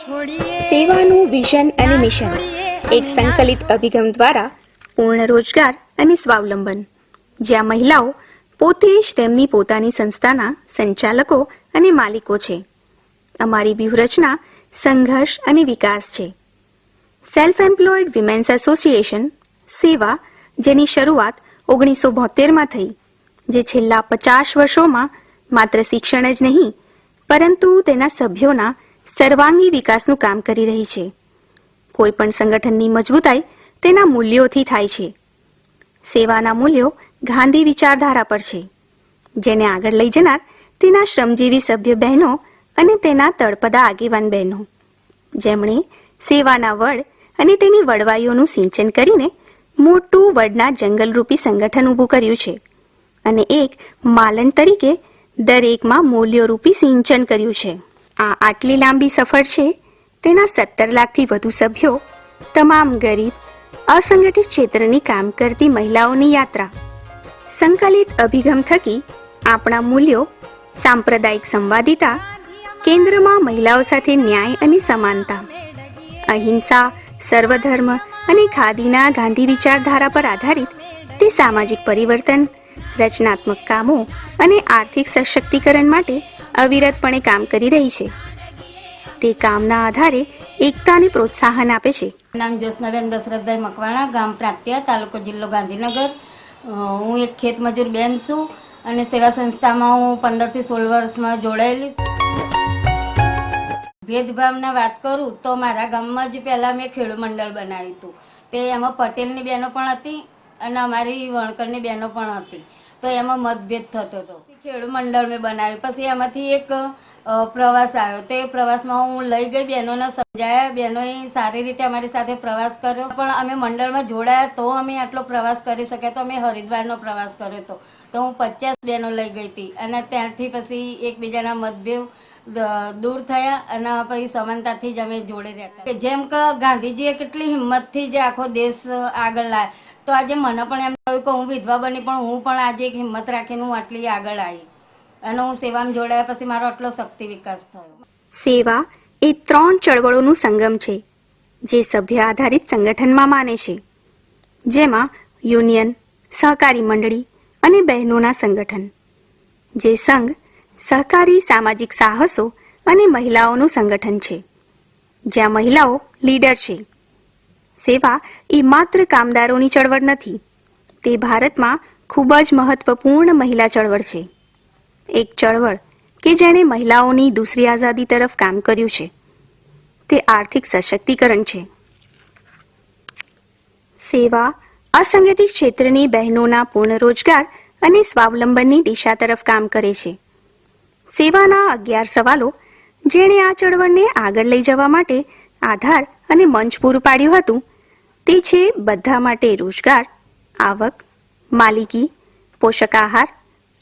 સેવાનું વિઝન અને મિશન એક સંકલિત અભિગમ દ્વારા પૂર્ણ રોજગાર અને સ્વાવલંબન, જ્યાં મહિલાઓ પોતે જ તેમની પોતાની સંસ્થાના સંચાલકો અને માલિકો છે. અમારી વ્યૂહરચના સંઘર્ષ અને વિકાસ છે. સેલ્ફ એમ્પ્લોયડ વિમેન્સ એસોસિએશન સેવા, જેની શરૂઆત ઓગણીસો બોતેરમાં થઈ, જે છેલ્લા પચાસ વર્ષોમાં માત્ર શિક્ષણ જ નહીં, પરંતુ તેના સભ્યોના સર્વાંગી વિકાસનું કામ કરી રહી છે. કોઈ પણ સંગઠનની મજબૂતાઈ તેના મૂલ્યોથી થાય છે. સેવાના મૂલ્યો ગાંધી વિચારધારા પર છે. જેને આગળ લઈ જનાર તેના શ્રમજીવી સભ્ય બહેનો અને તેના તળપદા આગેવાન બહેનો. જેમણે સેવાના વડ અને તેની વડવાઈઓનું સિંચન કરીને મોટું વડના જંગલરૂપી સંગઠન ઊભું કર્યું છે અને એક માલણ તરીકે દરેકમાં મૂલ્યોરૂપી સિંચન કર્યું છે. આ આટલી લાંબી સફર છે? તેના સત્તર લાખથી વધુ સભ્યો, તમામ ગરીબ, અસંગઠિત ક્ષેત્રની કામ કરતી મહિલાઓની યાત્રા. સંકલિત અભિગમ થકી આપણા મૂલ્યો, સાંપ્રદાયિક સંવાદિતા, કેન્દ્રમાં મહિલાઓ સાથે ન્યાય અને સમાનતા, અહિંસા, સર્વધર્મ અને ખાદીના ગાંધી વિચારધારા પર આધારિત તે સામાજિક પરિવર્તન, રચનાત્મક કામો અને આર્થિક સશક્તિકરણ માટે અવિરતપણે કામ કરી રહી છે. તે કામના આધારે એકતાને પ્રોત્સાહન આપે છે. નામ જ્યોત્સનાબેન દશરથભાઈ મકવાણા, ગામ પ્રાંત્યા, તાલુકો જિલ્લો ગાંધીનગર. હું એક ખેત મજૂર બેન છું અને સેવા સંસ્થામાં હું પંદરથી સોળ વર્ષમાં જોડાયેલી છું. ભેદભાવના વાત કરું તો મારા ગામમાં જ પહેલાં મેં ખેડૂ મંડળ બનાવ્યું હતું. તે એમાં પટેલની બહેનો પણ હતી અને અમારી વણકરની બહેનો પણ હતી. તો એમાં મતભેદ થતો હતો. ખેડૂ મંડળ મેં બનાવ્યું પછી એમાંથી એક પ્રવાસ આવ્યો. તે પ્રવાસમાં હું લઈ ગઈ બહેનોને સમજાયા. બહેનોએ સારી રીતે અમારી સાથે પ્રવાસ કર્યો. પણ અમે મંડળમાં જોડાયા તો અમે આટલો પ્રવાસ કરી શક્યા તો અમે હરિદ્વારનો પ્રવાસ કર્યો હતો. તો હું પચાસ બહેનો લઈ ગઈ હતી. અને ત્યારથી પછી એકબીજાના મતભેદ દૂર થયા અને પછી સમાનતાથી જ અમે જોડે રહ્યા જેમ કે ગાંધીજીએ કેટલી હિંમતથી જે આખો દેશ આગળ લાવ્યા. તો આજે મને પણ એમ થયું કે હું વિધવા બની, પણ હું પણ આજે એક હિંમત રાખીને હું આટલી આગળ આવી. અને હું સેવામાં જોડાયા પછી મારો આટલો શક્તિ વિકાસ થયો. સેવા એ ત્રણ ચળવળોનું સંગમ છે, જે સભ્ય આધારિત સંગઠનમાં માને છે. જેમાં યુનિયન, સહકારી મંડળી અને બહેનોના સંગઠન. જે સંઘ સહકારી સામાજિક સાહસો અને મહિલાઓનું સંગઠન છે. જ્યાં મહિલાઓ લીડર છે. સેવા એ માત્ર કામદારોની ચળવળ નથી, તે ભારતમાં ખૂબ જ મહત્વપૂર્ણ મહિલા ચળવળ છે. એક ચળવળ કે જેણે મહિલાઓની દૂસરી આઝાદી તરફ કામ કર્યું છે. તે આર્થિક સશક્તિકરણ છે. સેવા અસંગઠિત ક્ષેત્રની બહેનોના પૂર્ણ રોજગાર અને સ્વાવલંબનની દિશા તરફ કામ કરે છે. સેવાના અગિયાર સવાલો, જેણે આ ચળવળને આગળ લઈ જવા માટે આધાર અને મંચ પૂરું પાડ્યું હતું તે છે બધા માટે રોજગાર, આવક, માલિકી પોષક આહાર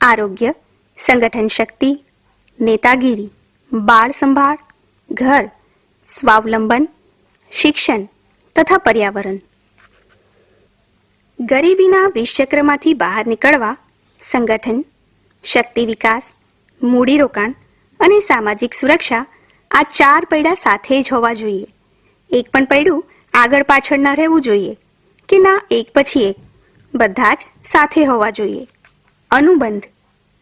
આરોગ્ય, સંગઠન શક્તિ, નેતાગીરી, બાળ સંભાળ, ઘર, સ્વાવલંબન, શિક્ષણ તથા પર્યાવરણ. ગરીબીના વિષચક્રમાંથી બહાર નીકળવા, સંગઠન, શક્તિ વિકાસ, મૂડીરોકાણ અને સામાજિક સુરક્ષા આ ચાર પૈડા સાથે જ હોવા જોઈએ. એક પણ પૈડું આગળ પાછળ ન રહેવું જોઈએ કે ના એક પછી એક. બધા જ સાથે હોવા જોઈએ. અનુબંધ.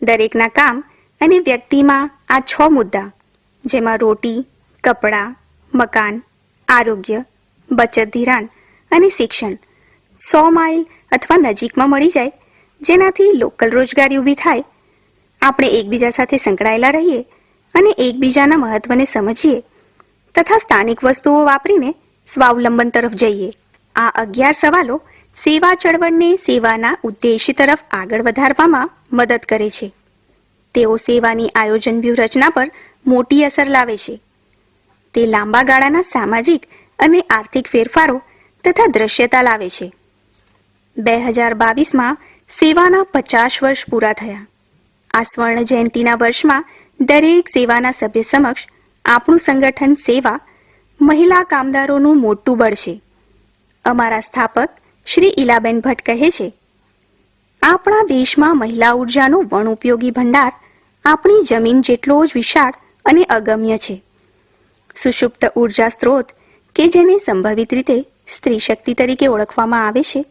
દરેકના કામ અને વ્યક્તિમાં આ છ મુદ્દા, જેમાં રોટી, કપડાં, મકાન, આરોગ્ય, બચત ધિરાણ અને શિક્ષણ સો માઇલ અથવા નજીકમાં મળી જાય, જેનાથી લોકલ રોજગારી ઊભી થાય. આપણે એકબીજા સાથે સંકળાયેલા રહીએ અને એકબીજાના મહત્વને સમજીએ તથા સ્થાનિક વસ્તુઓ વાપરીને સ્વાવલંબન તરફ જઈએ. આ અગિયાર સવાલો સેવા ચળવળને સેવાના ઉદ્દેશ્ય તરફ આગળ વધારવામાં મદદ કરે છે. તેઓ સેવાની આયોજન વ્યૂહરચના પર મોટી અસર લાવે છે. તે લાંબા ગાળાના સામાજિક અને આર્થિક ફેરફારો તથા દ્રશ્યતા લાવે છે. બે હજાર બાવીસમાં સેવાના પચાસ વર્ષ પૂરા થયા. આ સ્વર્ણ જયંતિના વર્ષમાં દરેક સેવાના સભ્ય સમક્ષ આપણું સંગઠન સેવા મહિલા કામદારોનું મોટું બળ છે. અમારા સ્થાપક શ્રી ઈલાબેન ભટ્ટ કહે છે, આપણા દેશમાં મહિલા ઉર્જાનો વણ ઉપયોગી ભંડાર આપણી જમીન જેટલો જ વિશાળ અને અગમ્ય છે. સુષુપ્ત ઊર્જા સ્ત્રોત કે જેને સંભવિત રીતે સ્ત્રી શક્તિ તરીકે ઓળખવામાં આવે છે,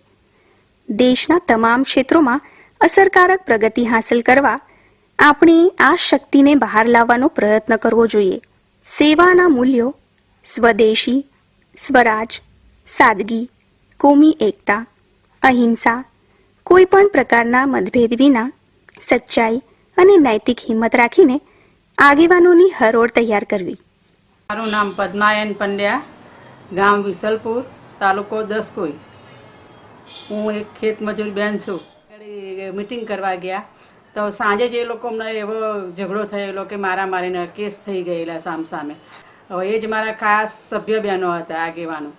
દેશના તમામ ક્ષેત્રોમાં અસરકારક પ્રગતિ હાંસલ કરવા આપણે આ શક્તિને બહાર લાવવાનો પ્રયત્ન કરવો જોઈએ. સેવાના મૂલ્યો સ્વદેશી, સ્વરાજ, સાદગી, કોમી એકતા, અહિંસા કોઈ પણ પ્રકારના મતભેદ વિના સચ્ચાઈ અને નૈતિક હિંમત રાખીને આગેવાનોની હરોળ તૈયાર કરવી. મારું નામ પદ્માયન પંડ્યા, ગામ વિસલપુર, તાલુકો દસકોઈ. હું એક ખેત મજૂર બેન છું. મિટિંગ કરવા ગયા. તો સાંજે જે લોકો એવો ઝઘડો થયેલો કે મારા મારીને કેસ થઈ ગયેલા સામ સામે. હવે એ જ મારા ખાસ સભ્ય બહેનો હતા, આગેવાનો.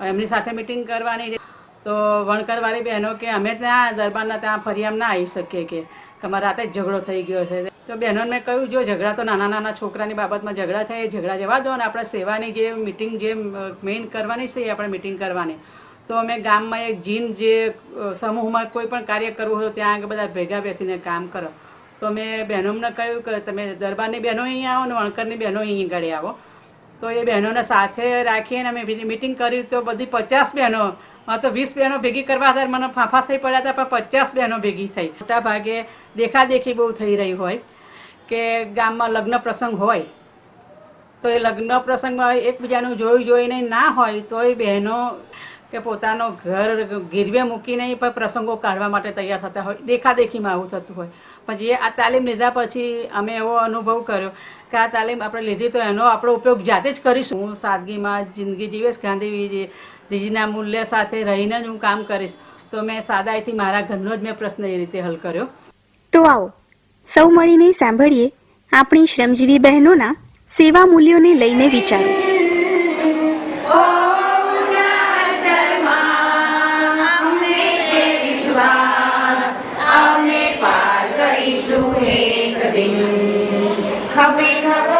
એમની સાથે મિટિંગ કરવાની તો વણકરવાળી બહેનો કે અમે ત્યાં, દરબારના ત્યાં ફરિયામ ના આવી શકીએ કે તમારા રાતે ઝઘડો થઈ ગયો છે. તો બહેનોને મેં કહ્યું, જો ઝઘડા તો નાના નાના છોકરાની બાબતમાં ઝઘડા થાય એ ઝઘડા જવા દો ને આપણે સેવાની જે મિટિંગ જે મેઇન કરવાની છે એ આપણે મિટિંગ કરવાની. તો અમે ગામમાં એક જીન જે સમૂહમાં કોઈ પણ કાર્ય કરવું હોય ત્યાં આગળ બધા ભેગા બેસીને કામ કરો. તો મેં બહેનોને કહ્યું કે તમે દરબારની બહેનો અહીંયા આવો ને વણકરની બહેનો અહીં આગળ આવો. તો એ બહેનોને સાથે રાખીને અમે મિટિંગ કરી તો બધી પચાસ બહેનો તો વીસ બહેનો ભેગી કરવા હતા મને ફાંફા થઈ પડ્યા હતા, પણ પચાસ બહેનો ભેગી થઈ. મોટા ભાગે દેખાદેખી બહુ થઈ રહી હોય કે ગામમાં લગ્ન પ્રસંગ હોય. તો એ લગ્ન પ્રસંગમાં એકબીજાનું જોઈ જોઈને ના હોય, તો એ બહેનો કે પોતાનો ઘર ગીરવે મૂકીને પણ પ્રસંગો કાઢવા માટે તૈયાર થતા હોય. દેખાદેખીમાં આવું થતું હોય. પણ જે આ તાલીમ લીધા પછી અમે એવો અનુભવ કર્યો કે આ તાલીમ આપણે લીધી તો એનો આપણો ઉપયોગ જાતે જ કરીશું. હું સાદગીમાં જિંદગી જીવીશ ગાંધીજીના મૂલ્ય સાથે રહીને જ હું કામ કરીશ. તો મેં સાદાઈથી મારા ઘરનો જ મેં પ્રશ્ન એ રીતે હલ કર્યો. તો આવો. સૌ મળીને સાંભળીએ આપણી શ્રમજીવી બહેનોના સેવા મૂલ્યોને લઈને વિચારો. coming home.